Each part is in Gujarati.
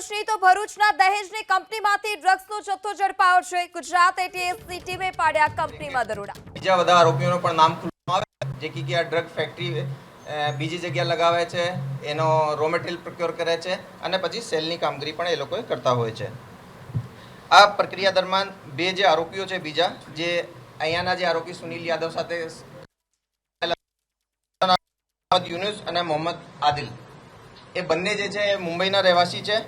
ભરૂચની તો ભરૂચના દહેજની કંપનીમાંથી ડ્રગ્સનો જથ્થો ઝડપાયો છે. ગુજરાત એટીએસની ટીમે પાડ્યા કંપનીમાં દરોડા. બીજા બધા આરોપીઓનું પણ નામ ખુલ્લું આવે જે કે આ ડ્રગ ફેક્ટરી બીજી જગ્યા લગાવે છે, એનો રો મટીરિયલ પ્રોક્યોર કરે છે અને પછી સેલની કામગીરી પણ એ લોકોએ કરતા હોય છે. આ પ્રક્રિયા દરમિયાન બે જે આરોપીઓ છે, બીજા, જે અહીંયાના જે આરોપી સુનિલ યાદવ સાથે યુનુસ અને મોહમ્મદ આદિલ. એ બંને જે છે, એ મુંબઈના રહેવાસી છે.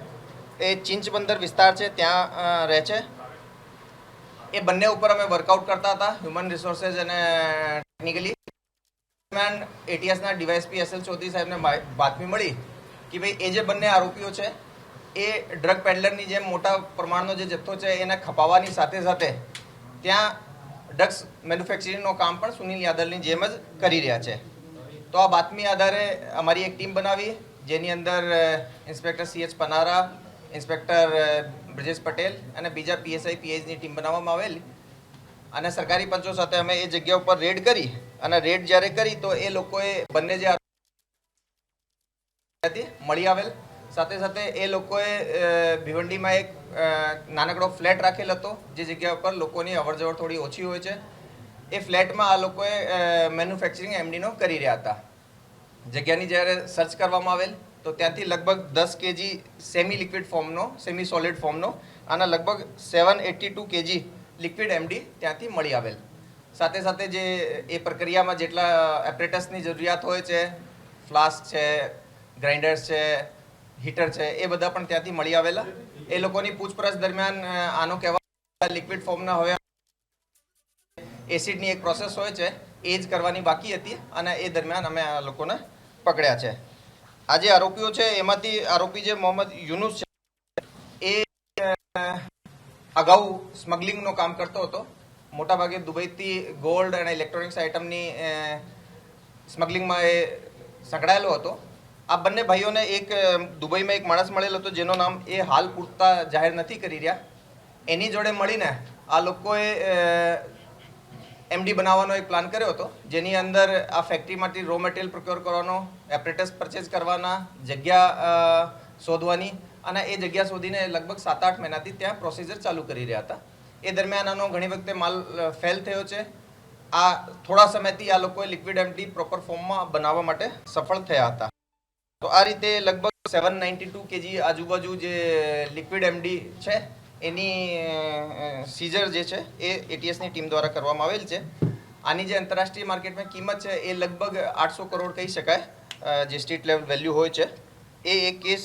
એ ચિંચબંદર વિસ્તાર છે, ત્યાં રહે છે. એ બંને ઉપર અમે વર્કઆઉટ કરતા હતા હ્યુમન રિસોર્સેસ અને ટેકનિકલી દરમિયાન એટીએસના ડીવાયએસપી એસએલ ચૌધરી સાહેબને બાતમી મળી કે ભાઈ, એ જે બંને આરોપીઓ છે, એ ડ્રગ પેડલરની જેમ મોટા પ્રમાણનો જે જથ્થો છે, એને ખપાવવાની સાથે સાથે ત્યાં ડ્રગ્સ મેન્યુફેક્ચરિંગનું કામ પણ સુનિલ યાદવની જેમ જ કરી રહ્યા છે. તો આ બાતમી આધારે અમારી એક ટીમ બનાવી, જેની અંદર inspector C H Panara inspector Brijesh Patel અને બીજા પીએસઆઈ પીએચની ટીમ બનાવવામાં આવેલી. અને સરકારી પંચો સાથે અમે એ જગ્યા ઉપર રેડ કરી અને રેડ જ્યારે કરી તો એ લોકોએ બંને જે હતી, મળી આવેલ. સાથે સાથે એ લોકોએ ભિવંડીમાં એક નાનકડો ફ્લેટ રાખેલ હતો, જે જગ્યા ઉપર લોકોની અવરજવર થોડી ઓછી હોય છે. એ ફ્લેટમાં આ લોકોએ મેન્યુફેક્ચરિંગ એમડીનો કરી રહ્યા હતા. જગ્યાની જ્યારે સર્ચ કરવામાં આવેલ તો ત્યાંથી લગભગ દસ કેજી સેમી લિક્વિડ ફોર્મનો સેમી સોલિડ ફોર્મનો અને લગભગ seven eighty two KG liquid MD ત્યાંથી મળી આવેલ. સાથે સાથે જે એ પ્રક્રિયામાં જેટલા એપરેટસની જરૂરિયાત હોય છે ફ્લાસ્ક છે ગ્રાઇન્ડર્સ છે હીટર છે, એ બધા પણ ત્યાંથી મળી આવેલા. એ લોકોની પૂછપરછ દરમિયાન આનો કહેવા લિક્વિડ ફોર્મના હવે એસિડની એક પ્રોસેસ હોય છે, એ જ કરવાની બાકી હતી અને એ દરમિયાન અમે આ લોકોને પકડ્યા છે. આ જે આરોપીઓ છે, એમાંથી આરોપી જે મોહમ્મદ યુનુસ છે, એ અગાઉ સ્મગલિંગનું કામ કરતો હતો. મોટાભાગે દુબઈથી ગોલ્ડ અને ઇલેક્ટ્રોનિક્સ આઇટમની સ્મગલિંગમાં એ સંકળાયેલો હતો. આ બંને ભાઈઓને એક દુબઈમાં એક માણસ મળેલો હતો, જેનું નામ એ હાલ પૂરતા જાહેર નથી કરી રહ્યા. એની જોડે મળીને આ લોકોએ એમડી બનાવવાનો એક પ્લાન કર્યો હતો, જેની અંદર આ ફેક્ટરીમાંથી રો મટીરિયલ પ્રોક્યોર કરવાનો એપરેટસ પરચેઝ કરવાના, જગ્યા શોધવાની અને એ જગ્યા શોધીને લગભગ સાત આઠ મહિનાથી ત્યાં પ્રોસિજર ચાલુ કરી રહ્યા હતા. એ દરમિયાન આનો ઘણી વખતે માલ ફેલ થયો છે. આ થોડા સમયથી આ લોકોએ લિક્વિડ એમડી પ્રોપર ફોર્મમાં બનાવવા માટે સફળ થયા હતા. તો આ રીતે લગભગ સેવન નાઇન્ટી ટુ કેજી આજુબાજુ જે લિક્વિડ એમડી છે એની સીઝર જે છે એ એટીએસની ટીમ દ્વારા કરવામાં આવેલ છે. આની જે આંતરરાષ્ટ્રીય માર્કેટમાં કિંમત છે એ લગભગ આઠસો કરોડ કહી શકાય જે સ્ટ્રીટ લેવલ વેલ્યુ હોય છે. એ એક કેસ